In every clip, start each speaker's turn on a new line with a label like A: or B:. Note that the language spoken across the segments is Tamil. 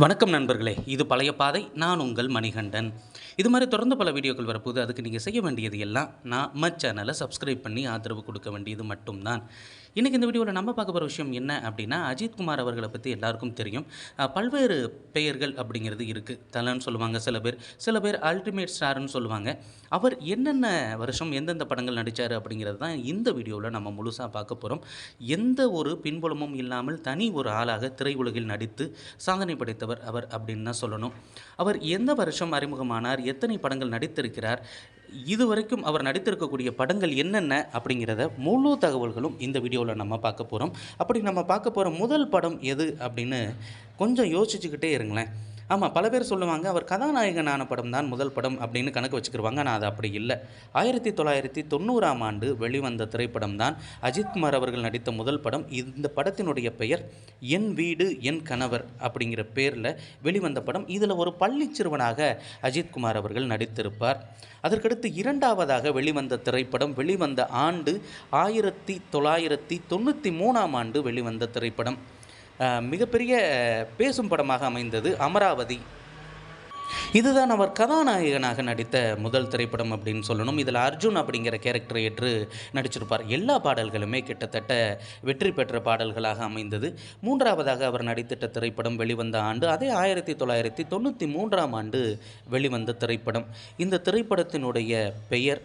A: வணக்கம் நண்பர்களே இது பழைய பாதை நான் உங்கள் மணிகண்டன். இது மாதிரி தொடர்ந்து பல வீடியோக்கள் வரப்போகுது அதுக்கு நீங்கள் செய்ய வேண்டியது எல்லாம் நான் நம்ம சேனலை சப்ஸ்கிரைப் பண்ணி ஆதரவு கொடுக்க வேண்டியது மட்டும்தான். இன்றைக்கி இந்த வீடியோவில் நம்ம பார்க்க போகிற விஷயம் என்ன அப்படின்னா அஜித் குமார் அவர்களை பற்றி எல்லாருக்கும் தெரியும். பல்வேறு பெயர்கள் அப்படிங்கிறது இருக்குது தலன்னு சொல்லுவாங்க சில பேர் சில பேர் அல்டிமேட் ஸ்டார்னு சொல்லுவாங்க. அவர் என்னென்ன வருஷம் எந்தெந்த படங்கள் நடித்தார் அப்படிங்கிறது தான் இந்த வீடியோவில் நம்ம முழுசாக பார்க்க போகிறோம் எந்த ஒரு பின்புலமும் இல்லாமல் தனி ஒரு ஆளாக திரையுலகில் நடித்து சாதனை எடுத்தவர் அவர் அப்படின்னு தான் சொல்லணும். அவர் எந்த வருஷம் அறிமுகமானார்? எத்தனை படங்கள் நடித்திருக்கிறார்? இதுவரைக்கும் அவர் நடித்திருக்கக்கூடிய படங்கள் என்னென்ன? அப்படிங்கிறத முழு தகவல்களும் இந்த வீடியோவில் நம்ம பார்க்க போகிறோம் அப்படி நம்ம பார்க்க போகிற முதல் படம் எது? அப்படின்னு கொஞ்சம் யோசிச்சுக்கிட்டே இருங்களேன். ஆமாம் பல பேர் சொல்லுவாங்க அவர் கதாநாயகனான படம் தான் முதல் படம் அப்படின்னு கணக்கு வச்சுக்கிருவாங்க. ஆனால் அது அப்படி இல்லை. ஆயிரத்தி தொள்ளாயிரத்தி தொண்ணூறாம் ஆண்டு வெளிவந்த திரைப்படம் தான் அஜித்குமார் அவர்கள் நடித்த முதல் படம். இந்த படத்தினுடைய பெயர் என் வீடு என் கணவர் அப்படிங்கிற பேரில் வெளிவந்த படம். இதில் ஒரு பள்ளி சிறுவனாக அஜித்குமார் அவர்கள் நடித்திருப்பார். அதற்கடுத்து இரண்டாவதாக வெளிவந்த திரைப்படம் வெளிவந்த ஆண்டு ஆயிரத்தி தொள்ளாயிரத்தி தொண்ணூற்றி மூணாம் ஆண்டு வெளிவந்த திரைப்படம். மிகப்பெரிய பேசும் படமாக அமைந்தது அமராவதி. இதுதான் அவர் கதாநாயகனாக நடித்த முதல் திரைப்படம் அப்படின்னு சொல்லணும். இதில் அர்ஜுன் அப்படிங்கிற கேரக்டரை ஏற்று நடிச்சிருப்பார். எல்லா பாடல்களுமே கிட்டத்தட்ட வெற்றி பெற்ற பாடல்களாக அமைந்தது. மூன்றாவதாக அவர் நடித்திட்ட திரைப்படம் வெளிவந்த ஆண்டு அதே ஆயிரத்தி தொள்ளாயிரத்தி தொண்ணூற்றி மூன்றாம் ஆண்டு வெளிவந்த திரைப்படம். இந்த திரைப்படத்தினுடைய பெயர்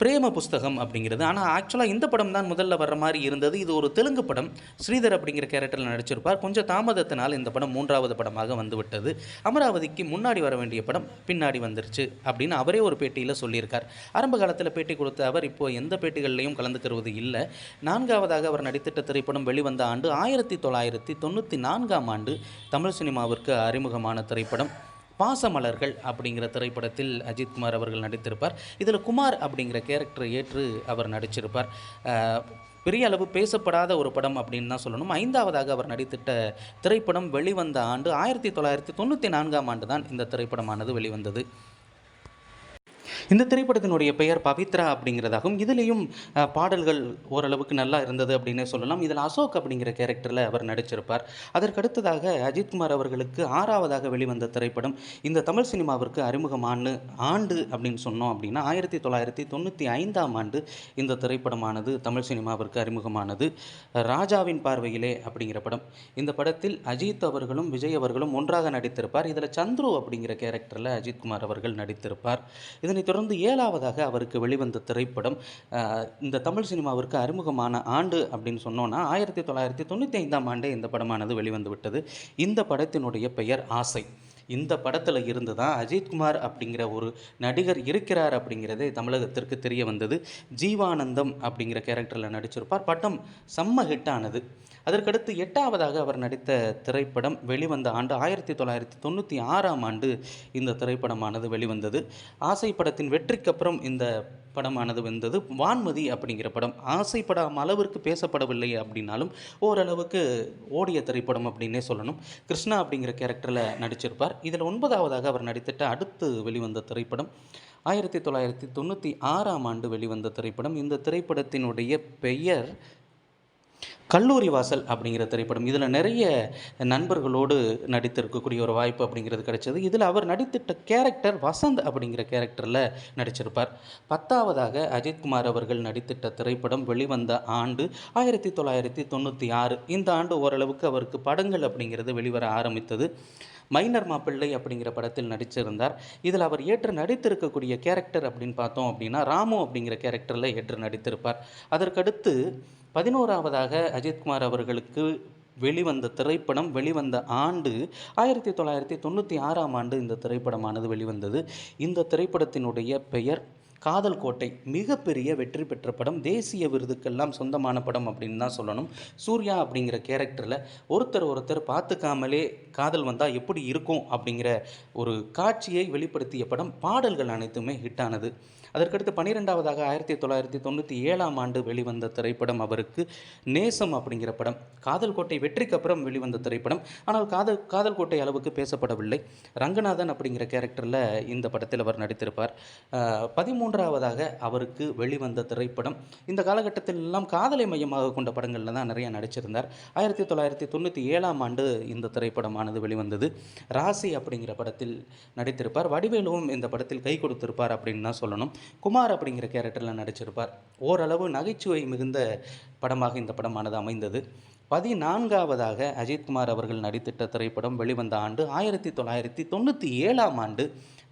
A: பிரேம புஸ்தகம் அப்படிங்கிறது. ஆனால் ஆக்சுவலாக இந்த படம் தான் முதல்ல வர்ற மாதிரி இருந்தது. இது ஒரு தெலுங்கு படம். ஸ்ரீதர் அப்படிங்கிற கேரக்டரில் நடிச்சிருப்பார். கொஞ்சம் தாமதத்தினால் இந்த படம் மூன்றாவது படமாக வந்துவிட்டது. அமராவதிக்கு முன்னாடி வர வேண்டிய படம் பின்னாடி வந்துருச்சு அப்படின்னு அவரே ஒரு பேட்டியில் சொல்லியிருக்கார். ஆரம்ப காலத்தில் பேட்டி கொடுத்த அவர் இப்போது எந்த பேட்டிகள்லையும் கலந்துக்கிறது இல்லை. நான்காவதாக அவர் நடித்திட்ட திரைப்படம் வெளிவந்த ஆண்டு ஆயிரத்தி தொள்ளாயிரத்தி தொண்ணூற்றி நான்காம் ஆண்டு தமிழ் சினிமாவிற்கு அறிமுகமான திரைப்படம். பாசமலர்கள் அப்படிங்கிற திரைப்படத்தில் அஜித்குமார் அவர்கள் நடித்திருப்பார். இதில் குமார் அப்படிங்கிற கேரக்டரை ஏற்று அவர் நடிச்சிருப்பார். பெரிய அளவு பேசப்படாத ஒரு படம் அப்படின்னு தான் சொல்லணும். ஐந்தாவதாக அவர் நடித்திட்ட திரைப்படம் வெளிவந்த ஆண்டு ஆயிரத்தி தொள்ளாயிரத்தி தொண்ணூற்றி நான்காம் ஆண்டு தான் இந்த திரைப்படமானது வெளிவந்தது. இந்த திரைப்படத்தினுடைய பெயர் பவித்ரா அப்படிங்கிறதாகும் இதுலேயும் பாடல்கள் ஓரளவுக்கு நல்லா இருந்தது அப்படின்னே சொல்லலாம். இதில் அசோக் அப்படிங்கிற கேரக்டரில் அவர் நடிச்சிருப்பார். அதற்கடுத்ததாக அஜித்குமார் அவர்களுக்கு ஆறாவதாக வெளிவந்த திரைப்படம் இந்த தமிழ் சினிமாவிற்கு அறிமுகமான ஆண்டு அப்படின்னு சொன்னோம் அப்படின்னா ஆயிரத்தி தொள்ளாயிரத்தி தொண்ணூற்றி ஐந்தாம் ஆண்டு இந்த திரைப்படமானது தமிழ் சினிமாவிற்கு அறிமுகமானது. ராஜாவின் பார்வையிலே அப்படிங்கிற படம். இந்த படத்தில் அஜித் அவர்களும் விஜய் அவர்களும் ஒன்றாக நடித்திருப்பார். இதில் சந்துரு அப்படிங்கிற கேரக்டரில் அஜித்குமார் அவர்கள் நடித்திருப்பார். இதனைத் தொடர்ந்து ஏழாவதாக அவருக்கு வெளிவந்த திரைப்படம் இந்த தமிழ் சினிமாவிற்கு அறிமுகமான ஆண்டு அப்படின்னு சொன்னோன்னா ஆயிரத்தி தொள்ளாயிரத்தி தொண்ணூற்றி ஐந்தாம் ஆண்டே இந்த படமானது வெளிவந்து விட்டது. இந்த படத்தினுடைய பெயர் ஆசை. இந்த படத்தில் இருந்து தான் அஜித்குமார் அப்படிங்கிற ஒரு நடிகர் இருக்கிறார் அப்படிங்கிறதே தமிழகத்திற்கு தெரிய வந்தது. ஜீவானந்தம் அப்படிங்கிற கேரக்டரில் நடிச்சிருப்பார். படம் செம்ம ஹிட்டானது அதற்கடுத்து எட்டாவதாக அவர் நடித்த திரைப்படம் வெளிவந்த ஆண்டு ஆயிரத்தி தொள்ளாயிரத்தி தொண்ணூற்றி ஆறாம் ஆண்டு இந்த திரைப்படமானது வெளிவந்தது. ஆசை படத்தின் வெற்றிக்கு அப்புறம் இந்த படமானது வந்தது. வான்மதி அப்படிங்கிற படம் ஆசைப்படாம அளவிற்கு பேசப்படவில்லை அப்படின்னாலும் ஓரளவுக்கு ஓடிய திரைப்படம் அப்படின்னே சொல்லணும். கிருஷ்ணா அப்படிங்கிற கேரக்டரில் நடிச்சிருப்பார். இதில் ஒன்பதாவதாக அவர் நடித்திட்ட அடுத்து வெளிவந்த திரைப்படம் ஆயிரத்தி தொள்ளாயிரத்தி தொண்ணூற்றி ஆறாம் ஆண்டு வெளிவந்த திரைப்படம். இந்த திரைப்படத்தினுடைய பெயர் கல்லூரி வாசல் அப்படிங்கிற திரைப்படம். இதில் நிறைய நண்பர்களோடு நடித்திருக்கக்கூடிய ஒரு வாய்ப்பு அப்படிங்கிறது கிடைச்சது. இதில் அவர் நடித்திட்ட கேரக்டர் வசந்த் அப்படிங்கிற கேரக்டரில் நடிச்சிருப்பார். பத்தாவதாக அஜித்குமார் அவர்கள் நடித்திட்ட திரைப்படம் வெளிவந்த ஆண்டு ஆயிரத்தி தொள்ளாயிரத்தி தொண்ணூற்றி ஆறு. இந்த ஆண்டு ஓரளவுக்கு அவருக்கு படங்கள் அப்படிங்கிறது வெளிவர ஆரம்பித்தது. மைனர் மாப்பிள்ளை அப்படிங்கிற படத்தில் நடிச்சிருந்தார். இதில் அவர் ஏற்று நடித்திருக்கக்கூடிய கேரக்டர் அப்படின்னு பார்த்தோம் அப்படின்னா ராமு அப்படிங்கிற கேரக்டரில் ஏற்று நடித்திருப்பார். அதற்கடுத்து பதினோராவதாக அஜித்குமார் அவர்களுக்கு வெளிவந்த திரைப்படம் வெளிவந்த ஆண்டு ஆயிரத்தி தொள்ளாயிரத்தி தொண்ணூற்றி ஆறாம் ஆண்டு இந்த திரைப்படமானது வெளிவந்தது. இந்த திரைப்படத்தினுடைய பெயர் காதல் கோட்டை மிகப்பெரிய வெற்றி பெற்ற படம் தேசிய விருதுக்கெல்லாம் சொந்தமான படம் அப்படின்னு தான் சொல்லணும். சூர்யா அப்படிங்கிற கேரக்டரில் ஒருத்தர் ஒருத்தர் பார்த்துக்காமலே காதல் வந்தால் எப்படி இருக்கும் அப்படிங்கிற ஒரு காட்சியை வெளிப்படுத்திய படம் பாடல்கள் அனைத்துமே ஹிட்டானது அதற்கடுத்து பன்னிரெண்டாவதாக ஆயிரத்தி தொள்ளாயிரத்தி தொண்ணூற்றி ஏழாம் ஆண்டு வெளிவந்த திரைப்படம் அவருக்கு நேசம் அப்படிங்கிற படம். காதல் கோட்டை வெற்றிக்கு அப்புறம் வெளிவந்த திரைப்படம். ஆனால் காதல் காதல் கோட்டை அளவுக்கு பேசப்படவில்லை. ரங்கநாதன் அப்படிங்கிற கேரக்டரில் இந்த படத்தில் அவர் நடித்திருப்பார். பதிமூணு மூன்றாவதாக அவருக்கு வெளிவந்த திரைப்படம். இந்த காலகட்டத்தில் எல்லாம் காதலை மையமாக கொண்ட படங்களில் தான் நிறைய நடிச்சிருந்தார். ஆயிரத்தி தொள்ளாயிரத்தி தொண்ணூற்றி ஏழாம் ஆண்டு இந்த திரைப்படமானது வெளிவந்தது. ராசி அப்படிங்கிற படத்தில் நடித்திருப்பார். வடிவேலுவும் இந்த படத்தில் கை கொடுத்திருப்பார் அப்படின்னு தான் சொல்லணும். குமார் அப்படிங்கிற கேரக்டரில் நடிச்சிருப்பார். ஓரளவு நகைச்சுவை மிகுந்த படமாக இந்த படமானது அமைந்தது. பதினான்காவதாக அஜித்குமார் அவர்கள் நடித்திட்ட திரைப்படம் வெளிவந்த ஆண்டு ஆயிரத்தி தொள்ளாயிரத்தி தொண்ணூற்றி ஏழாம் ஆண்டு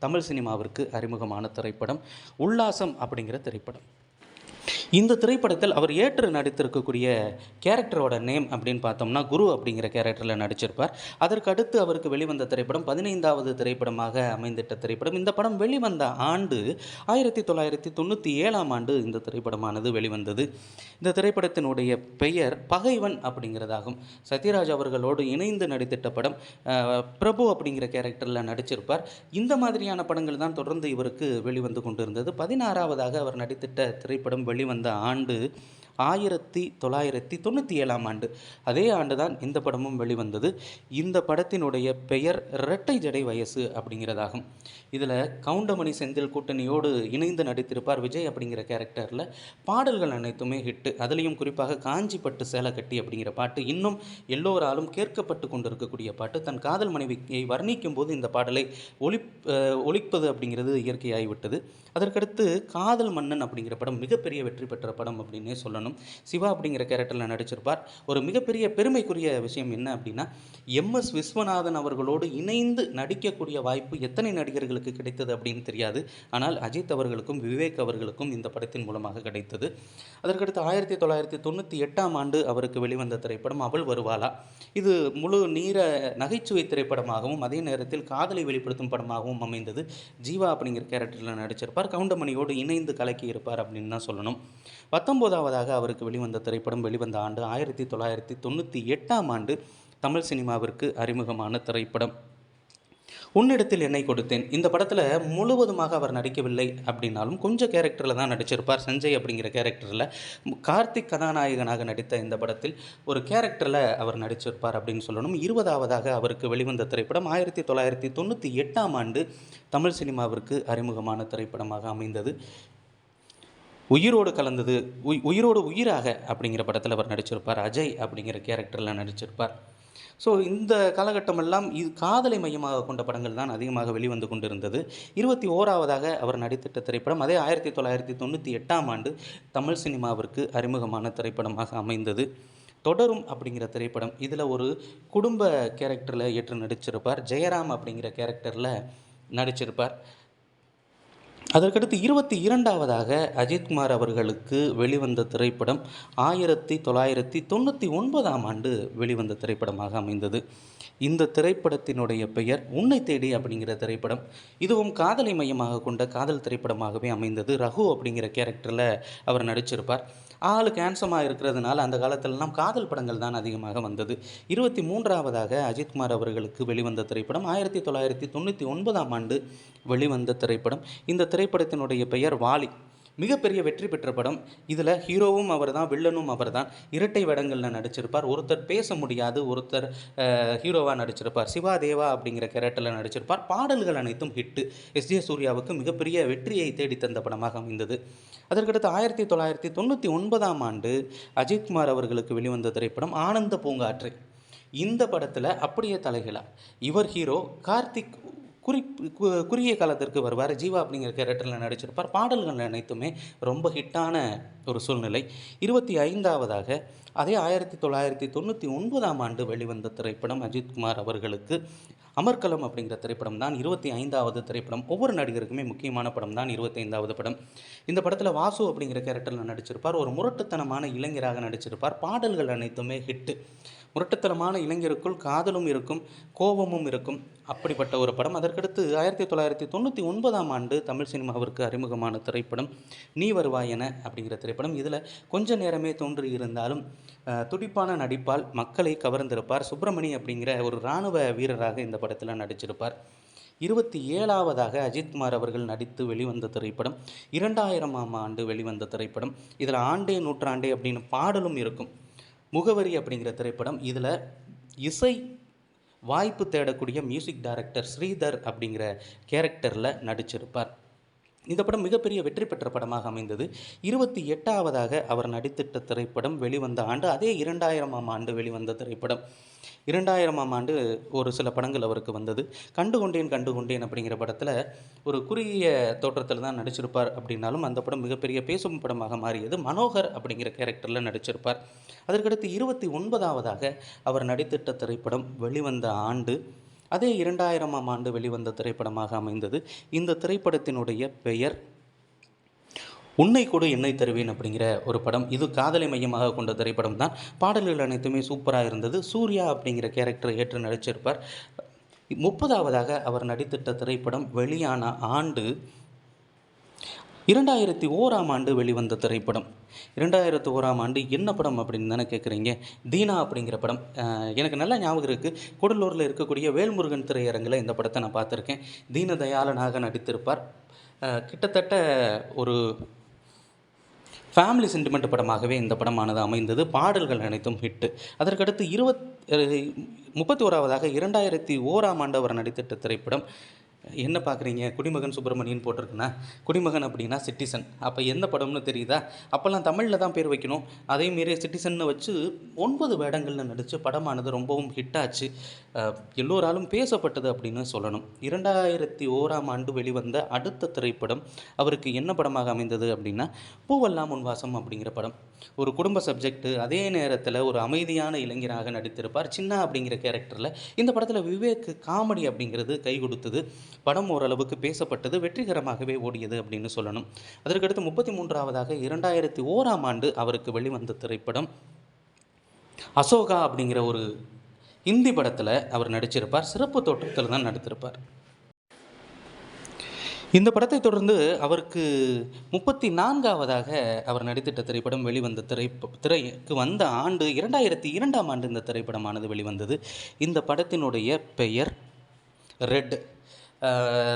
A: தமிழ் சினிமாவிற்கு அறிமுகமான திரைப்படம். உல்லாசம் அப்படிங்கிற திரைப்படம். இந்த திரைப்படத்தில் அவர் ஏற்று நடித்திருக்கக்கூடிய கேரக்டரோட நேம் அப்படின்னு பார்த்தோம்னா குரு அப்படிங்கிற கேரக்டரில் நடிச்சிருப்பார். அதற்கு அடுத்து அவருக்கு வெளிவந்த திரைப்படம் பதினைந்தாவது திரைப்படமாக அமைந்திட்ட திரைப்படம். இந்த படம் வெளிவந்த ஆண்டு ஆயிரத்தி தொள்ளாயிரத்தி தொண்ணூற்றி ஏழாம் ஆண்டு இந்த திரைப்படமானது வெளிவந்தது. இந்த திரைப்படத்தினுடைய பெயர் பகைவன் அப்படிங்கிறதாகும். சத்யராஜ் அவர்களோடு இணைந்து நடித்திட்ட படம் பிரபு அப்படிங்கிற கேரக்டரில் நடிச்சிருப்பார். இந்த மாதிரியான படங்கள் தான் தொடர்ந்து இவருக்கு வெளிவந்து கொண்டிருந்தது. பதினாறாவதாக அவர் நடித்திட்ட திரைப்படம் வெளிவந்த ஆண்டு ஆயிரத்தி தொள்ளாயிரத்தி தொண்ணூற்றி ஏழாம் ஆண்டு. அதே ஆண்டு தான் இந்த படமும் வெளிவந்தது. இந்த படத்தினுடைய பெயர் இரட்டை ஜடை வயசு அப்படிங்கிறதாகும். இதில் கவுண்டமணி செந்தில் கூட்டணியோடு இணைந்து நடித்திருப்பார் விஜய் அப்படிங்கிற கேரக்டரில் பாடல்கள் அனைத்துமே ஹிட்டு அதுலேயும் குறிப்பாக காஞ்சிப்பட்டு சேலை கட்டி அப்படிங்கிற பாட்டு இன்னும் எல்லோராலும் கேட்கப்பட்டு கொண்டிருக்கக்கூடிய பாட்டு. தன் காதல் மனைவியை வர்ணிக்கும் போது இந்த பாடலை ஒளி ஒழிப்பது அப்படிங்கிறது இயற்கையாகிவிட்டது அதற்கடுத்து காதல் மன்னன் அப்படிங்கிற படம் மிகப்பெரிய வெற்றி பெற்ற படம் அப்படின்னே சொல்லணும். சிவா அப்படிங்கிற கேரக்டரில் நடிச்சிருப்பார். ஒரு மிகப்பெரிய பெருமைக்குரிய விஷயம் என்ன அப்படின்னா எம்எஸ் விஸ்வநாதன் அவர்களோடு இணைந்து நடிக்கக்கூடிய வாய்ப்பு எத்தனை நடிகர்களுக்கு கிடைத்தது அப்படின்னு தெரியாது. ஆனால் அஜித் அவர்களுக்கும் விவேக் அவர்களுக்கும் இந்த படத்தின் மூலமாக கிடைத்தது. அதற்கடுத்து ஆயிரத்தி தொள்ளாயிரத்தி தொண்ணூற்றி எட்டாம் ஆண்டு அவருக்கு வெளிவந்த திரைப்படம் அவள் வருவாளா. இது முழு நீர நகைச்சுவை திரைப்படமாகவும் அதே நேரத்தில் காதலை வெளிப்படுத்தும் படமாகவும் அமைந்தது. ஜீவா அப்படிங்கிற கேரக்டரில் நடிச்சிருப்பார். கவுண்டமணியோடு இணைந்து கலக்கி இருப்பார் அப்படின்னு தான் சொல்லணும். பத்தொன்பதாவதாக அவருக்கு வெளிவந்த திரைப்படம் வெளிவந்த ஆண்டு ஆயிரத்தி தொள்ளாயிரத்தி தொண்ணூற்றி எட்டாம் ஆண்டு தமிழ் சினிமாவிற்கு அறிமுகமான திரைப்படம். உன்னிடத்தில் என்னை கொடுத்தேன். இந்த படத்தில் முழுவதுமாக அவர் நடிக்கவில்லை அப்படின்னாலும் கொஞ்சம் கேரக்டரில் தான் நடிச்சிருப்பார். சஞ்சய் அப்படிங்கிற கேரக்டரில் கார்த்திக் கதாநாயகனாக நடித்த இந்த படத்தில் ஒரு கேரக்டரில் அவர் நடிச்சிருப்பார் அப்படின்னு சொல்லணும். இருபதாவதாக அவருக்கு வெளிவந்த திரைப்படம் ஆயிரத்தி தொள்ளாயிரத்தி தொண்ணூற்றி எட்டாம் ஆண்டு தமிழ் சினிமாவிற்கு அறிமுகமான திரைப்படமாக அமைந்தது. உயிரோடு கலந்தது உய் உயிரோடு உயிராக அப்படிங்கிற படத்தில் அவர் நடிச்சிருப்பார். அஜய் அப்படிங்கிற கேரக்டரில் நடிச்சிருப்பார். ஸோ இந்த காலகட்டமெல்லாம் இது காதலை மையமாக கொண்ட படங்கள் தான் அதிகமாக வெளிவந்து கொண்டிருந்தது. இருபத்தி ஓராவதாக அவர் நடித்திட்ட திரைப்படம் அதே ஆயிரத்தி தொள்ளாயிரத்தி தொண்ணூற்றி எட்டாம் ஆண்டு தமிழ் சினிமாவிற்கு அறிமுகமான திரைப்படமாக அமைந்தது. தொடரும் அப்படிங்கிற திரைப்படம். இதில் ஒரு குடும்ப கேரக்டரில் ஏற்று நடிச்சிருப்பார். ஜெயராம் அப்படிங்கிற கேரக்டரில் நடிச்சிருப்பார். அதற்கடுத்து இருபத்தி இரண்டாவதாக அஜித்குமார் அவர்களுக்கு வெளிவந்த திரைப்படம் ஆயிரத்தி தொள்ளாயிரத்தி தொண்ணூற்றி ஒன்பதாம் ஆண்டு வெளிவந்த திரைப்படமாக அமைந்தது. இந்த திரைப்படத்தினுடைய பெயர் உன்னை தேடி அப்படிங்கிற திரைப்படம். இதுவும் காதலை மையமாக கொண்ட காதல் திரைப்படமாகவே அமைந்தது. ரகு அப்படிங்கிற கேரக்டரில் அவர் நடிச்சிருப்பார். ஆளு கேன்சமாக இருக்கிறதுனால அந்த காலத்திலலாம் காதல் படங்கள் தான் அதிகமாக வந்தது. இருபத்தி மூன்றாவதாக அஜித்குமார் அவர்களுக்கு வெளிவந்த திரைப்படம் ஆயிரத்தி தொள்ளாயிரத்தி தொண்ணூற்றி ஒன்பதாம் ஆண்டு வெளிவந்த திரைப்படம். இந்த திரைப்படத்தினுடைய பெயர் வாலி. மிகப்பெரிய வெற்றி பெற்ற படம். இதில் ஹீரோவும் அவர் தான் வில்லனும் அவர் தான் இரட்டை வேடங்களில் நடிச்சிருப்பார். ஒருத்தர் பேச முடியாது ஒருத்தர் ஹீரோவாக நடிச்சிருப்பார். சிவா தேவா அப்படிங்கிற கேரக்டரில் நடிச்சிருப்பார். பாடல்கள் அனைத்தும் ஹிட்டு. எஸ். ஜே. சூர்யாவுக்கு மிகப்பெரிய வெற்றியை தேடித்தந்த தந்த படமாக அமைந்தது. அதற்கடுத்து ஆயிரத்தி தொள்ளாயிரத்தி தொண்ணூற்றி ஒன்பதாம் ஆண்டு அஜித்குமார் அவர்களுக்கு வெளிவந்த திரைப்படம் ஆனந்த பூங்காற்று. இந்த படத்தில் அப்படியே தலைகளா இவர் ஹீரோ கார்த்திக் குறி கு- குறுகிய காலத்திற்கு வருவார். ஜீவா அப்படிங்கிற கேரக்டரில் நடிச்சிருப்பார். பாடல்கள் அனைத்துமே ரொம்ப ஹிட்டான ஒரு சூழ்நிலை. இருபத்தி ஐந்தாவதாக அதே ஆயிரத்தி தொள்ளாயிரத்தி தொண்ணூற்றி ஒன்பதாம் ஆண்டு வெளிவந்த திரைப்படம் அஜித்குமார் அவர்களுக்கு அமர்கலம் அப்படிங்கிற திரைப்படம் தான். இருபத்தி ஐந்தாவது திரைப்படம். ஒவ்வொரு நடிகருக்குமே முக்கியமான படம் தான் இருபத்தி ஐந்தாவது படம். இந்த படத்தில் வாசு அப்படிங்கிற கேரக்டரில் நடிச்சிருப்பார். ஒரு முரட்டுத்தனமான இளைஞராக நடிச்சிருப்பார். பாடல்கள் அனைத்துமே ஹிட்டு முரட்டுத்தனமான இளைஞருக்குள் காதலும் இருக்கும் கோபமும் இருக்கும். அப்படிப்பட்ட ஒரு படம். அதற்கடுத்து ஆயிரத்தி தொள்ளாயிரத்தி தொண்ணூற்றி ஒன்பதாம் ஆண்டு தமிழ் சினிமாவிற்கு அறிமுகமான திரைப்படம் நீ வருவாய் என அப்படிங்கிற திரைப்படம். இதில் கொஞ்ச நேரமே தோன்றி இருந்தாலும் துடிப்பான நடிப்பால் மக்களை கவர்ந்திருப்பார். சுப்பிரமணி அப்படிங்கிற ஒரு இராணுவ வீரராக இந்த படத்தில் நடிச்சிருப்பார். இருபத்தி ஏழாவதாக அஜித்குமார் அவர்கள் நடித்து வெளிவந்த திரைப்படம் இரண்டாயிரமாம் ஆண்டு வெளிவந்த திரைப்படம். இதில் ஆண்டே நூற்றாண்டே அப்படின்னு பாடலும் இருக்கும். முகவரி அப்படிங்கிற திரைப்படம் இதில் இசை வாய்ப்பு தேடக்கூடிய மியூசிக் டைரக்டர் ஸ்ரீதர் அப்படிங்கிற கேரக்டரில் நடிச்சிருப்பார். இந்த படம் மிகப்பெரிய வெற்றி பெற்ற படமாக அமைந்தது. இருபத்தி எட்டாவதாக அவர் நடித்திட்ட திரைப்படம் வெளிவந்த ஆண்டு அதே இரண்டாயிரமாம் ஆண்டு வெளிவந்த திரைப்படம். இரண்டாயிரமாம் ஆண்டு ஒரு சில படங்கள் அவருக்கு வந்தது. கண்டு கொண்டேன் கண்டு கொண்டேன் அப்படிங்கிற படத்தில் ஒரு குறுகிய தோற்றத்தில் தான் நடிச்சிருப்பார் அப்படின்னாலும் அந்த படம் மிகப்பெரிய பேசும் படமாக மாறியது. மனோகர் அப்படிங்கிற கேரக்டரில் நடிச்சிருப்பார். அதற்கடுத்து இருபத்தி ஒன்பதாவதாக அவர் நடித்திட்ட திரைப்படம் வெளிவந்த ஆண்டு அதே இரண்டாயிரமாம் ஆண்டு வெளிவந்த திரைப்படமாக அமைந்தது. இந்த திரைப்படத்தினுடைய பெயர் உன்னை கொடு என்னை தருவேன் அப்படிங்கிற ஒரு படம். இது காதலை மையமாக கொண்ட திரைப்படம் தான் பாடல்கள் அனைத்துமே சூப்பராக இருந்தது. சூர்யா அப்படிங்கிற கேரக்டரை ஏற்று நடிச்சிருப்பார். முப்பதாவதாக அவர் நடித்திட்ட திரைப்படம் வெளியான ஆண்டு இரண்டாயிரத்தி ஓராம் ஆண்டு வெளிவந்த திரைப்படம். இரண்டாயிரத்தி ஓராம் ஆண்டு என்ன படம் அப்படின்னு தானே கேட்குறீங்க தீனா அப்படிங்கிற படம். எனக்கு நல்லா ஞாபகம் இருக்குது கூடலூரில் இருக்கக்கூடிய வேல்முருகன் திரையரங்கில் இந்த படத்தை நான் பார்த்துருக்கேன். தீனதயாளனாக நடித்திருப்பார். கிட்டத்தட்ட ஒரு ஃபேமிலி சென்டிமெண்ட் படமாகவே இந்த படமானது அமைந்தது. பாடல்கள் அனைத்தும் ஹிட்டு அதற்கடுத்து இருபத் முப்பத்தி ஓராவதாக இரண்டாயிரத்தி ஓராம் ஆண்டு அவர் நடித்திட்ட திரைப்படம் என்ன பார்க்குறீங்க? குடிமகன் சுப்பிரமணியன் போட்டிருக்குன்னா குடிமகன் அப்படின்னா சிட்டிசன் அப்போ எந்த படம்னு தெரியுதா? அப்போல்லாம் தமிழில் தான் பேர் வைக்கணும். அதே மாரி சிட்டிசன்னு வச்சு ஒன்பது வேடங்களில் நடித்து படமானது ரொம்பவும் ஹிட்டாச்சு எல்லோராலும் பேசப்பட்டது அப்படின்னு சொல்லணும். இரண்டாயிரத்தி ஓராம் ஆண்டு வெளிவந்த அடுத்த திரைப்படம் அவருக்கு என்ன படமாக அமைந்தது அப்படின்னா பூவெல்லாம் உன் வாசம் அப்படிங்கிற படம். ஒரு குடும்ப சப்ஜெக்ட் அதே நேரத்தில் ஒரு அமைதியான இளைஞராக நடித்திருப்பார். சின்ன அப்படிங்கிற கேரக்டரில் இந்த படத்தில் விவேக் காமெடி அப்படிங்கிறது கை கொடுத்தது. படம் ஓரளவுக்கு பேசப்பட்டது வெற்றிகரமாகவே ஓடியது அப்படின்னு சொல்லணும். அதற்கடுத்து முப்பத்தி மூன்றாவதாக இரண்டாயிரத்தி ஓராம் ஆண்டு அவருக்கு வெளிவந்த திரைப்படம் அசோகா அப்படிங்கிற ஒரு ஹிந்தி படத்தில் அவர் நடிச்சிருப்பார். சிறப்பு தோற்றத்தில் தான் நடித்திருப்பார். இந்த படத்தை தொடர்ந்து அவருக்கு முப்பத்தி நான்காவதாக அவர் நடித்திட்ட திரைப்படம் வெளிவந்த திரை திரைக்கு வந்த ஆண்டு இரண்டாயிரத்தி இரண்டாம் ஆண்டு இந்த திரைப்படமானது வெளிவந்தது. இந்த படத்தினுடைய பெயர் ரெட்.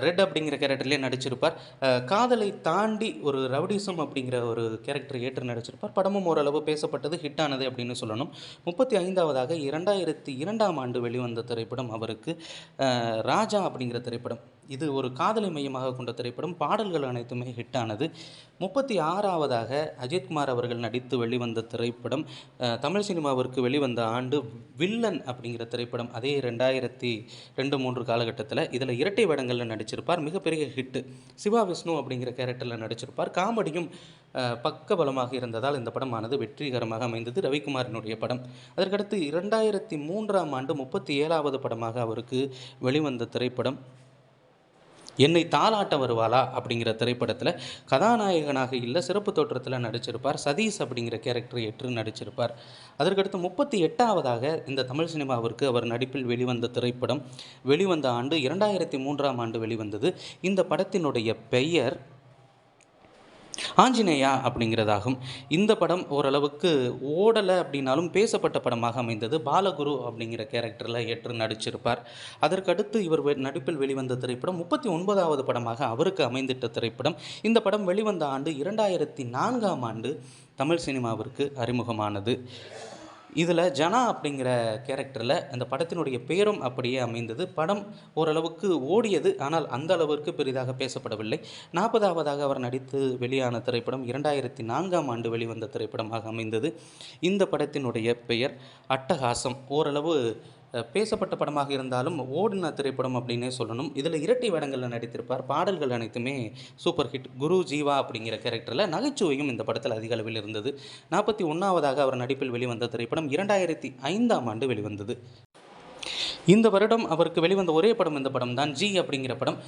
A: ரெட் அப்படிங்கிற கேரக்டர்லேயே நடிச்சிருப்பார். காதலை தாண்டி ஒரு ரவுடிசம் அப்படிங்கிற ஒரு கேரக்டர் ஏற்று நடிச்சிருப்பார். படமும் ஓரளவு பேசப்பட்டது ஹிட் ஆனது அப்படின்னு சொல்லணும். முப்பத்தி ஐந்தாவதாக இரண்டாயிரத்தி இரண்டாம் ஆண்டு வெளிவந்த திரைப்படம் அவருக்கு ராஜா அப்படிங்கிற திரைப்படம். இது ஒரு காதலை மையமாக கொண்ட திரைப்படம். பாடல்கள் அனைத்துமே ஹிட்டானது முப்பத்தி ஆறாவதாக அஜித்குமார் அவர்கள் நடித்து வெளிவந்த திரைப்படம். தமிழ் சினிமாவிற்கு வெளிவந்த ஆண்டு வில்லன் அப்படிங்கிற திரைப்படம். அதே ரெண்டாயிரத்தி ரெண்டு மூன்று காலகட்டத்தில் இதில் இரட்டை வேடங்களில் நடிச்சிருப்பார். மிகப்பெரிய ஹிட்டு சிவா விஷ்ணு அப்படிங்கிற கேரக்டரில் நடிச்சிருப்பார். காமெடியும் அஹ், பக்கபலமாக இருந்ததால் இந்த படமானது வெற்றிகரமாக அமைந்தது ரவிக்குமாரினுடைய படம். அதற்கடுத்து இரண்டாயிரத்தி மூன்றாம் ஆண்டு முப்பத்தி ஏழாவது படமாக அவருக்கு வெளிவந்த திரைப்படம். என்னை தாளாட்ட வருவாளா அப்படிங்கிற திரைப்படத்தில் கதாநாயகனாக இல்லை சிறப்பு தோற்றத்தில் நடிச்சிருப்பார் சதீஷ் அப்படிங்கிற கேரக்டர் ஏற்று நடிச்சிருப்பார். அதற்கடுத்து முப்பத்தி எட்டாவதாக இந்த தமிழ் சினிமாவிற்கு அவர் நடிப்பில் வெளிவந்த திரைப்படம் வெளிவந்த ஆண்டு இரண்டாயிரத்தி மூன்றாம் ஆண்டு வெளிவந்தது. இந்த படத்தினுடைய பெயர் ஆஞ்சநேயா அப்படிங்கிறதாகும். இந்த படம் ஓரளவுக்கு ஓடலை அப்படின்னாலும் பேசப்பட்ட படமாக அமைந்தது. பாலகுரு அப்படிங்கிற கேரக்டரில் ஏற்று நடிச்சிருப்பார். அதற்கடுத்து இவர் வெ- நடிப்பில் வெளிவந்த திரைப்படம் முப்பத்தி ஒன்பதாவது படமாக அவருக்கு அமைந்திட்ட திரைப்படம். இந்த படம் வெளிவந்த ஆண்டு இரண்டாயிரத்தி நான்காம் ஆண்டு தமிழ் சினிமாவிற்கு அறிமுகமானது. இதில் ஜனா அப்படிங்கிற கேரக்டரில் அந்த படத்தினுடைய பேரும் அப்படியே அமைந்தது. படம் ஓரளவுக்கு ஓடியது ஆனால் அந்த அளவிற்கு பெரிதாக பேசப்படவில்லை. நாற்பதாவதாக அவர் நடித்து வெளியான திரைப்படம் இரண்டாயிரத்தி நான்காம் ஆண்டு வெளிவந்த திரைப்படமாக அமைந்தது. இந்த படத்தினுடைய பெயர் அட்டகாசம். ஓரளவு பேசப்பட்ட படமாக இருந்தாலும் ஓடின திரைப்படம் அப்படின்னே சொல்லணும். இதில் இரட்டை வேடங்களில் நடித்திருப்பார். பாடல்கள் அனைத்துமே சூப்பர் ஹிட் குரு ஜீவா அப்படிங்கிற கேரக்டரில் நகைச்சுவையும் இந்த படத்தில் அதிக அளவில் இருந்தது. நாற்பத்தி ஒன்றாவதாக அவர் நடிப்பில் வெளிவந்த திரைப்படம் இரண்டாயிரத்தி ஐந்தாம் ஆண்டு வெளிவந்தது. இந்த வருடம் அவருக்கு வெளிவந்த ஒரே படம் இந்த படம் தான் ஜி அப்படிங்கிற படம்.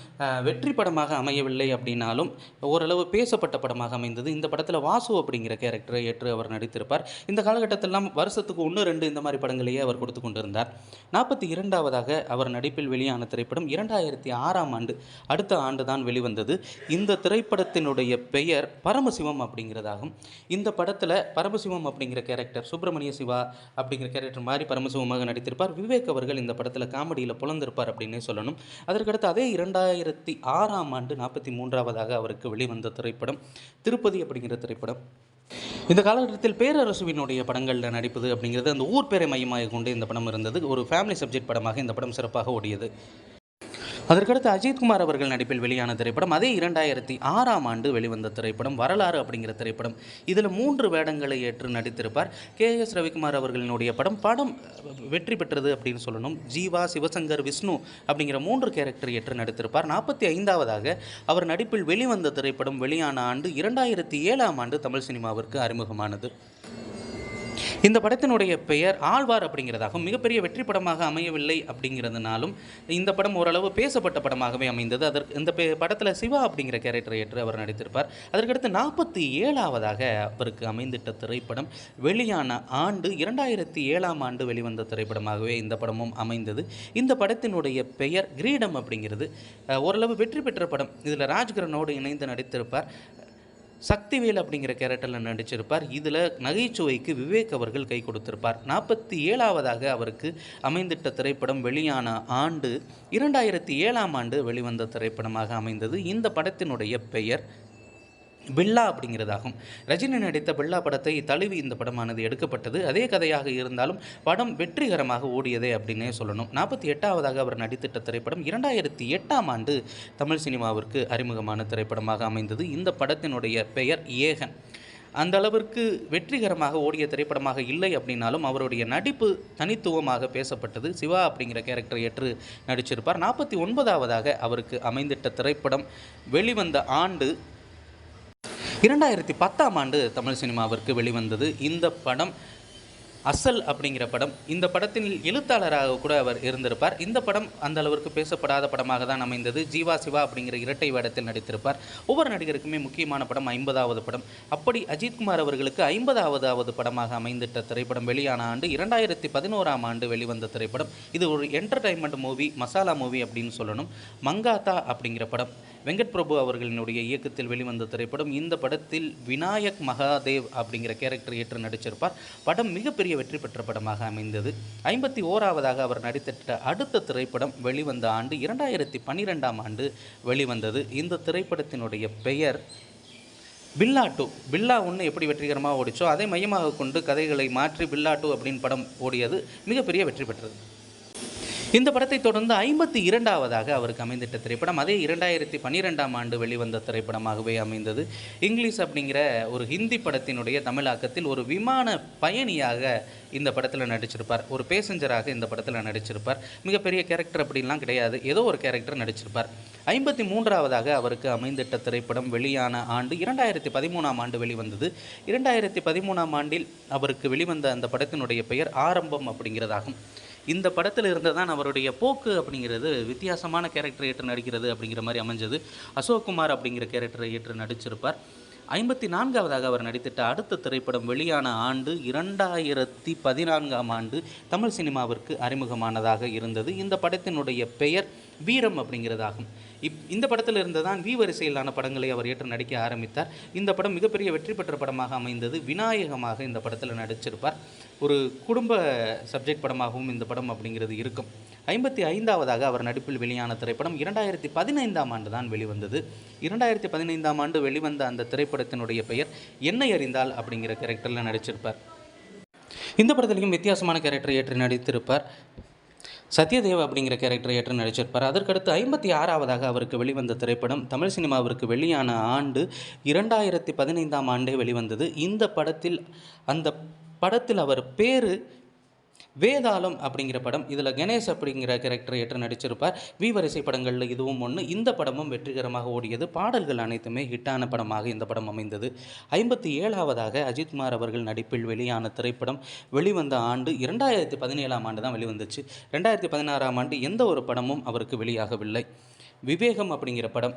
A: வெற்றி படமாக அமையவில்லை அப்படின்னாலும் ஓரளவு பேசப்பட்ட படமாக அமைந்தது. இந்த படத்தில் வாசு அப்படிங்கிற கேரக்டரை ஏற்று அவர் நடித்திருப்பார். இந்த காலகட்டத்திலாம் வருஷத்துக்கு ஒன்று ரெண்டு இந்த மாதிரி படங்களையே அவர் கொடுத்து கொண்டிருந்தார். நாற்பத்தி இரண்டாவதாக அவர் நடிப்பில் வெளியான திரைப்படம் இரண்டாயிரத்தி ஆறாம் ஆண்டு அடுத்த ஆண்டு தான் வெளிவந்தது. இந்த திரைப்படத்தினுடைய பெயர் பரமசிவம் அப்படிங்கிறதாகும். இந்த படத்தில் பரமசிவம் அப்படிங்கிற கேரக்டர் சுப்பிரமணிய சிவா அப்படிங்கிற கேரக்டர் மாதிரி பரமசிவமாக நடித்திருப்பார். விவேக் அவர்கள் இந்த படம் படத்தில் காமெடியில் புலந்திருப்பார் அப்படின்னே சொல்லணும். அதற்கடுத்து அதே இரண்டாயிரத்தி ஆறாம் ஆண்டு நாற்பத்தி மூன்றாவதாக அவருக்கு வெளிவந்த திரைப்படம் திருப்பதி அப்படிங்கிற திரைப்படம். இந்த காலகட்டத்தில் பேரரசுவினுடைய படங்களில் நடிப்பது அப்படிங்கிறது அந்த ஊர் பேரை மையமாக கொண்டு இந்த படம் இருந்தது. ஒரு ஃபேமிலி சப்ஜெக்ட் படமாக இந்த படம் சிறப்பாக ஓடியது. அதற்கடுத்து அஜித்குமார் அவர்கள் நடிப்பில் வெளியான திரைப்படம் அதே இரண்டாயிரத்தி ஆறாம் ஆண்டு வெளிவந்த திரைப்படம் வரலாறு அப்படிங்கிற திரைப்படம். இதில் மூன்று வேடங்களை ஏற்று நடித்திருப்பார். கே எஸ் ரவிக்குமார் அவர்களினுடைய படம் படம் வெற்றி பெற்றது அப்படின்னு சொல்லணும். ஜீவா சிவசங்கர் விஷ்ணு அப்படிங்கிற மூன்று கேரக்டர் ஏற்று நடித்திருப்பார். நாற்பத்தி ஐந்தாவதாக அவர் நடிப்பில் வெளிவந்த திரைப்படம் வெளியான ஆண்டு இரண்டாயிரத்தி ஏழாம் ஆண்டு தமிழ் சினிமாவிற்கு அறிமுகமானது. இந்த படத்தினுடைய பெயர் ஆழ்வார் அப்படிங்கிறதாகவும் மிகப்பெரிய வெற்றி படமாக அமையவில்லை அப்படிங்கிறதுனாலும் இந்த படம் ஓரளவு பேசப்பட்ட படமாகவே அமைந்தது. அதற்கு இந்த பெ- படத்தில் சிவா அப்படிங்கிற கேரக்டரை ஏற்று அவர் நடித்திருப்பார். அதற்கடுத்து நாற்பத்தி ஏழாவதாக அவருக்கு அமைந்திட்ட திரைப்படம் வெளியான ஆண்டு இரண்டாயிரத்தி ஏழாம் ஆண்டு வெளிவந்த திரைப்படமாகவே இந்த படமும் அமைந்தது. இந்த படத்தினுடைய பெயர் கிரீடம் அப்படிங்கிறது. ஓரளவு வெற்றி பெற்ற படம். இதில் ராஜ்கிரனோடு இணைந்து நடித்திருப்பார். சக்திவேல் அப்படிங்கிற கேரக்டரில் நடிச்சிருப்பார். இதில் நகைச்சுவைக்கு விவேக் அவர்கள் கை கொடுத்திருப்பார். நாற்பத்தி ஏழாவதாக அவருக்கு அமைந்திட்ட திரைப்படம் வெளியான ஆண்டு இரண்டாயிரத்தி ஏழாம் ஆண்டு வெளிவந்த திரைப்படமாக அமைந்தது. இந்த படத்தினுடைய பெயர் பில்லா அப்படிங்கிறதாகும். ரஜினி நடித்த பில்லா படத்தை தழுவி இந்த படமானது எடுக்கப்பட்டது. அதே கதையாக இருந்தாலும் படம் வெற்றிகரமாக ஓடியதே அப்படின்னே சொல்லணும். நாற்பத்தி எட்டாவதாக அவர் நடித்திட்ட திரைப்படம் இரண்டாயிரத்தி எட்டாம் ஆண்டு தமிழ் சினிமாவிற்கு அறிமுகமான திரைப்படமாக அமைந்தது. இந்த படத்தினுடைய பெயர் ஏகன். அந்த அளவிற்கு வெற்றிகரமாக ஓடிய திரைப்படமாக இல்லை அப்படின்னாலும் அவருடைய நடிப்பு தனித்துவமாக பேசப்பட்டது. சிவா அப்படிங்கிற கேரக்டர் ஏற்று நடிச்சிருப்பார். நாற்பத்தி ஒன்பதாவதாக அவருக்கு அமைந்திட்ட திரைப்படம் வெளிவந்த ஆண்டு இரண்டாயிரத்தி பத்தாம் ஆண்டு தமிழ் சினிமாவிற்கு வெளிவந்தது இந்த படம். அசல் அப்படிங்கிற படம். இந்த படத்தின் எழுத்தாளராக கூட அவர் இருந்திருப்பார். இந்த படம் அந்த அளவிற்கு பேசப்படாத படமாக தான் அமைந்தது. ஜீவா சிவா அப்படிங்கிற இரட்டை வேடத்தில் நடித்திருப்பார். ஒவ்வொரு நடிகருக்குமே முக்கியமான படம் ஐம்பதாவது படம். அப்படி அஜித்குமார் அவர்களுக்கு ஐம்பதாவதாவது படமாக அமைந்திட்ட திரைப்படம் வெளியான ஆண்டு இரண்டாயிரத்தி பதினோராம் ஆண்டு வெளிவந்த திரைப்படம். இது ஒரு என்டர்டைன்மெண்ட் மூவி மசாலா மூவி அப்படின்னு சொல்லணும். மங்காத்தா அப்படிங்கிற படம். வெங்கட் பிரபு அவர்களினுடைய இயக்கத்தில் வெளிவந்த திரைப்படம் இந்த படத்தில் விநாயக் மகாதேவ் அப்படிங்கிற கேரக்டர் ஏற்று நடிச்சிருப்பார். படம் மிகப்பெரிய வெற்றி பெற்ற படமாக அமைந்தது. ஐம்பத்தி ஓராவதாக அவர் நடித்திட்ட அடுத்த திரைப்படம் வெளிவந்த ஆண்டு இரண்டாயிரத்தி பன்னிரெண்டாம் ஆண்டு வெளிவந்தது. இந்த திரைப்படத்தினுடைய பெயர் பில்லா டூ. பில்லா ஒன்று எப்படி வெற்றிகரமாக ஓடிச்சோ அதை மையமாக கொண்டு கதைகளை மாற்றி பில்லா டூ அப்படின்னு படம் ஓடியது மிகப்பெரிய வெற்றி பெற்றது. இந்த படத்தை தொடர்ந்து ஐம்பத்தி இரண்டாவதாக அவருக்கு அமைந்திட்ட திரைப்படம். அதே இரண்டாயிரத்தி பன்னிரெண்டாம் ஆண்டு வெளிவந்த திரைப்படமாகவே அமைந்தது. இங்கிலீஷ் அப்படிங்கிற ஒரு ஹிந்தி படத்தினுடைய தமிழாக்கத்தில் ஒரு விமான பயணியாக இந்த படத்தில் நடிச்சிருப்பார். ஒரு பேசஞ்சராக இந்த படத்தில் நடிச்சிருப்பார். மிகப்பெரிய கேரக்டர் அப்படின்லாம் கிடையாது. ஏதோ ஒரு கேரக்டர் நடிச்சிருப்பார். ஐம்பத்தி மூன்றாவதாக அவருக்கு அமைந்திட்ட திரைப்படம் வெளியான ஆண்டு இரண்டாயிரத்தி பதிமூணாம் ஆண்டு வெளிவந்தது. இரண்டாயிரத்தி பதிமூணாம் ஆண்டில் அவருக்கு வெளிவந்த அந்த படத்தினுடைய பெயர் ஆரம்பம் அப்படிங்கிறதாகும். இந்த படத்தில் இருந்து தான் அவருடைய போக்கு அப்படிங்கிறது வித்தியாசமான கேரக்டர் ஏற்று நடிக்கிறது அப்படிங்கிற மாதிரி அமைஞ்சது. அசோக் குமார் அப்படிங்கிற கேரக்டரை ஏற்று நடிச்சிருப்பார். ஐம்பத்தி நான்காவதாக அவர் நடித்திட்ட அடுத்த திரைப்படம் வெளியான ஆண்டு இரண்டாயிரத்தி பதினான்காம் ஆண்டு தமிழ் சினிமாவிற்கு அறிமுகமானதாக இருந்தது. இந்த படத்தினுடைய பெயர் வீரம் அப்படிங்கிறதாகும். இப் இந்த படத்தில் இருந்து தான் வி வரிசையிலான படங்களை அவர் ஏற்று நடிக்க ஆரம்பித்தார். இந்த படம் மிகப்பெரிய வெற்றி பெற்ற படமாக அமைந்தது. விநாயகமாக இந்த படத்தில் நடிச்சிருப்பார். ஒரு குடும்ப சப்ஜெக்ட் படமாகவும் இந்த படம் அப்படிங்கிறது இருக்கும். ஐம்பத்தி ஐந்தாவதாக அவர் நடிப்பில் வெளியான திரைப்படம் இரண்டாயிரத்தி பதினைந்தாம் ஆண்டு தான் வெளிவந்தது. இரண்டாயிரத்தி பதினைந்தாம் ஆண்டு வெளிவந்த அந்த திரைப்படத்தினுடைய பெயர் என்னை அறிந்தால் அப்படிங்கிற கேரக்டரில் நடிச்சிருப்பார். இந்த படத்திலையும் வித்தியாசமான கேரக்டர் ஏற்று நடித்திருப்பார். சத்யதேவ் அப்படிங்கிற கேரக்டரை ஏற்று நடிச்சிருப்பார். அதற்கடுத்து ஐம்பத்தி ஆறாவதாக அவருக்கு வெளிவந்த திரைப்படம் தமிழ் சினிமாவிற்கு வெளியான ஆண்டு இரண்டாயிரத்தி பதினைந்தாம் ஆண்டே வெளிவந்தது. இந்த படத்தில் அந்த படத்தில் அவர் பேர் வேதாளம் அப்படிங்கிற படம் இதில் கணேஷ் அப்படிங்கிற கேரக்டர் ஏற்று நடிச்சிருப்பார். வி வரிசை படங்களில் இதுவும் ஒன்று இந்த படமும் வெற்றிகரமாக ஓடியது. பாடல்கள் அனைத்துமே ஹிட்டான படமாக இந்த படம் அமைந்தது. ஐம்பத்தி ஏழாவதாக அஜித்குமார் அவர்கள் நடிப்பில் வெளியான திரைப்படம் வெளிவந்த ஆண்டு இரண்டாயிரத்தி பதினேழாம் ஆண்டு தான் வெளிவந்துச்சு. ரெண்டாயிரத்தி பதினாறாம் ஆண்டு எந்த ஒரு படமும் அவருக்கு வெளியாகவில்லை. விவேகம் அப்படிங்கிற படம்.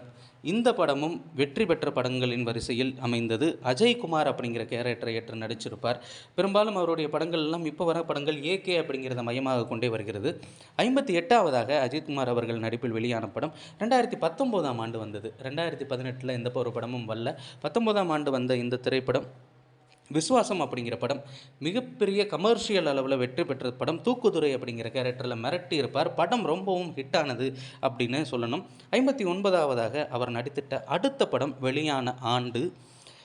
A: இந்த படமும் வெற்றி பெற்ற படங்களின் வரிசையில் அமைந்தது. அஜய்குமார் அப்படிங்கிற கேரக்டரை ஏற்று நடிச்சிருப்பார். பெரும்பாலும் அவருடைய படங்கள் எல்லாம் இப்போ வர படங்கள் ஏகே அப்படிங்கிறத மையமாக கொண்டே வருகிறது. ஐம்பத்தி எட்டாவதாக அஜித்குமார் அவர்கள் நடிப்பில் வெளியான படம் ரெண்டாயிரத்தி பத்தொம்போதாம் ஆண்டு வந்தது. ரெண்டாயிரத்தி பதினெட்டில் எந்த ஒரு படமும் வரல. பத்தொம்போதாம் ஆண்டு வந்த இந்த திரைப்படம் விஸ்வாசம் அப்படிங்கிற படம் மிகப்பெரிய கமர்ஷியல் அளவில் வெற்றி பெற்ற படம் தூக்குதுறை அப்படிங்கிற கேரக்டரில் மிரட்டி இருப்பார். படம் ரொம்பவும் ஹிட்டானது அப்படின்னு சொல்லணும். ஐம்பத்தி ஒன்பதாவதாக அவர் நடித்திட்ட அடுத்த படம் வெளியான ஆண்டு.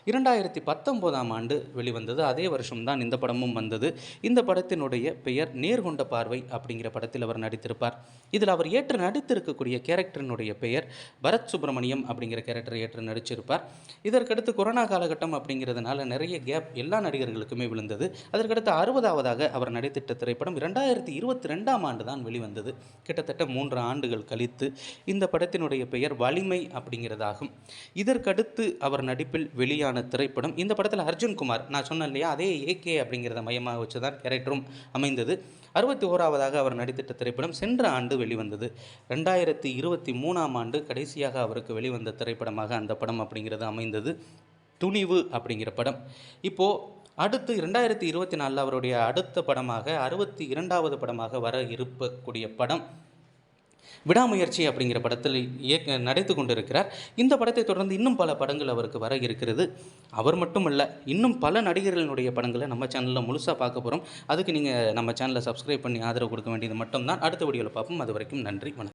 A: இரண்டாயிரத்தி பத்தொம்போதாம் ஆண்டு வெளிவந்தது. அதே வருஷம்தான் இந்த படமும் வந்தது. இந்த படத்தினுடைய பெயர் நேர்கொண்ட பார்வை அப்படிங்கிற படத்தில் அவர் நடித்திருப்பார். இதில் அவர் ஏற்று நடித்திருக்கக்கூடிய கேரக்டரினுடைய பெயர் பரத் சுப்பிரமணியம் அப்படிங்கிற கேரக்டரை ஏற்று நடிச்சிருப்பார். இதற்கடுத்து கொரோனா காலகட்டம் அப்படிங்கிறதுனால நிறைய கேப் எல்லா நடிகர்களுக்குமே விழுந்தது. அதற்கடுத்து அறுபதாவதாக அவர் நடித்திட்ட திரைப்படம் இரண்டாயிரத்தி இருபத்தி ரெண்டாம் ஆண்டு தான் வெளிவந்தது. கிட்டத்தட்ட மூன்று ஆண்டுகள் கழித்து இந்த படத்தினுடைய பெயர் வலிமை அப்படிங்கிறதாகும். இதற்கடுத்து அவர் நடிப்பில் வெளியான திரைப்படம். இந்த படத்தில் அர்ஜுன் குமார் நான் சொன்னேன் இல்லையா அதே ஏகே அப்படிங்கிறத மையமாக வச்சு தான் கேரக்டரும் அமைந்தது. அறுபத்தி ஓராவதாக அவர் நடித்திட்ட திரைப்படம் சென்ற ஆண்டு வெளிவந்தது. ரெண்டாயிரத்தி இருபத்தி மூணாம் ஆண்டு கடைசியாக அவருக்கு வெளிவந்த திரைப்படமாக அந்த படம் அப்படிங்கிறது அமைந்தது. துணிவு அப்படிங்கிற படம். இப்போது அடுத்து ரெண்டாயிரத்தி இருபத்தி நாலில் அவருடைய அடுத்த படமாக அறுபத்தி இரண்டாவது படமாக வர இருக்கக்கூடிய படம் விடாமுயற்சி அப்படிங்கிற படத்தில் இயக்க நடித்து கொண்டிருக்கிறார். இந்த படத்தை தொடர்ந்து இன்னும் பல படங்கள் அவருக்கு வர இருக்கிறது. அவர் மட்டும் இல்லை இன்னும் பல நடிகர்களினுடைய படங்களை நம்ம சேனலில் முழுசாக பார்க்க போகிறோம் அதுக்கு நீங்கள் நம்ம சேனலை சப்ஸ்கிரைப் பண்ணி ஆதரவு கொடுக்க வேண்டியது மட்டும்தான். அடுத்த வீடியோவில் பார்ப்போம். அது வரைக்கும் நன்றி வணக்கம்.